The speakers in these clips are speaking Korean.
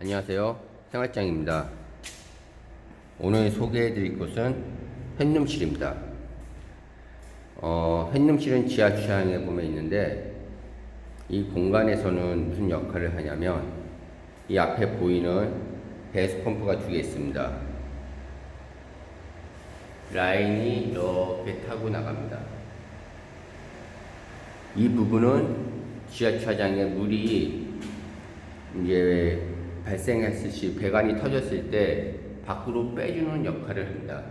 안녕하세요. 생활장입니다. 오늘 소개해 드릴 곳은 햇룸실입니다. 어, 햇룸실은 지하 주차장에 보면 있는데 이 공간에서는 무슨 역할을 하냐면 이 앞에 보이는 배수 펌프가 두 개 있습니다. 라인이 이렇게 타고 나갑니다. 이 부분은 지하 주차장에 물이 이제 발생했을 시 배관이 터졌을 때 밖으로 빼주는 역할을 합니다.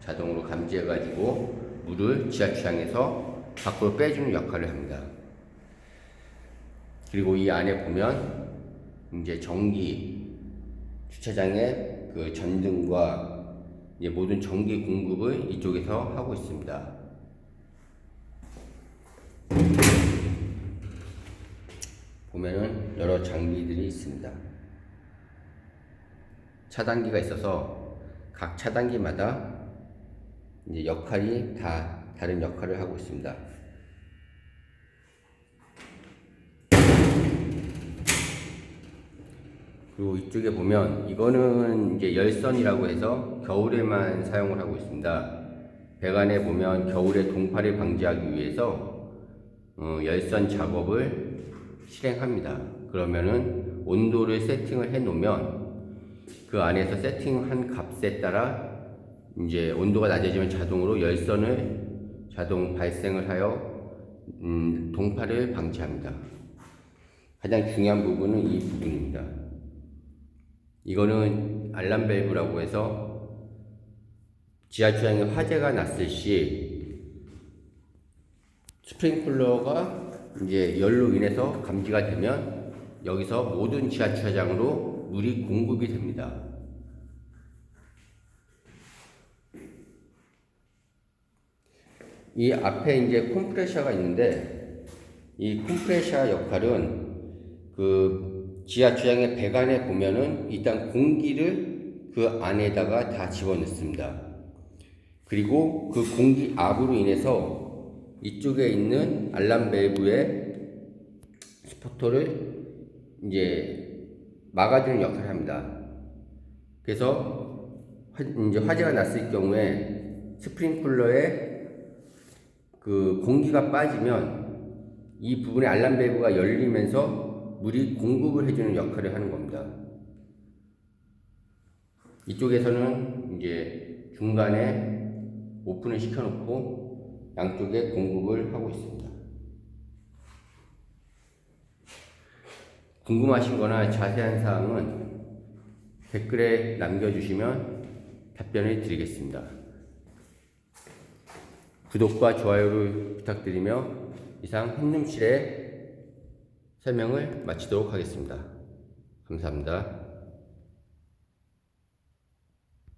자동으로 감지해가지고 물을 지하주차장에서 밖으로 빼주는 역할을 합니다. 그리고 이 안에 보면 이제 전기 주차장의 그 전등과 모든 전기 공급을 이쪽에서 하고 있습니다. 보면은 여러 장비들이 있습니다. 차단기가 있어서 각 차단기마다 이제 역할이 다 다른 역할을 하고 있습니다. 그리고 이쪽에 보면 이거는 이제 열선이라고 해서 겨울에만 사용을 하고 있습니다. 배관에 보면 겨울에 동파를 방지하기 위해서 어, 열선 작업을 실행합니다. 그러면은 온도를 세팅을 해 놓으면 그 안에서 세팅한 값에 따라 이제 온도가 낮아지면 자동으로 열선을 자동 발생을 하여 음, 동파를 방지합니다. 가장 중요한 부분은 이 부분입니다. 이거는 알람 밸브라고 해서 지하주차장에 화재가 났을 시 스프링클러가 이제 열로 인해서 감지가 되면 여기서 모든 지하 주차장으로 물이 공급이 됩니다. 이 앞에 이제 컴프레셔가 있는데 이 컴프레셔 역할은 그 지하 주장의 배관에 보면은 일단 공기를 그 안에다가 다 집어넣습니다. 그리고 그 공기 압으로 인해서 이쪽에 있는 알람 밸브의 스포터를 이제 막아주는 역할을 합니다. 그래서 화, 이제 화재가 났을 경우에 스프링클러에 그 공기가 빠지면 이 부분에 알람 밸브가 열리면서 물이 공급을 해주는 역할을 하는 겁니다. 이쪽에서는 이제 중간에 오픈을 시켜놓고 양쪽에 공급을 하고 있습니다. 궁금하신 거나 자세한 사항은 댓글에 남겨주시면 답변을 드리겠습니다. 구독과 좋아요를 부탁드리며 이상 한룸실의 설명을 마치도록 하겠습니다. 감사합니다.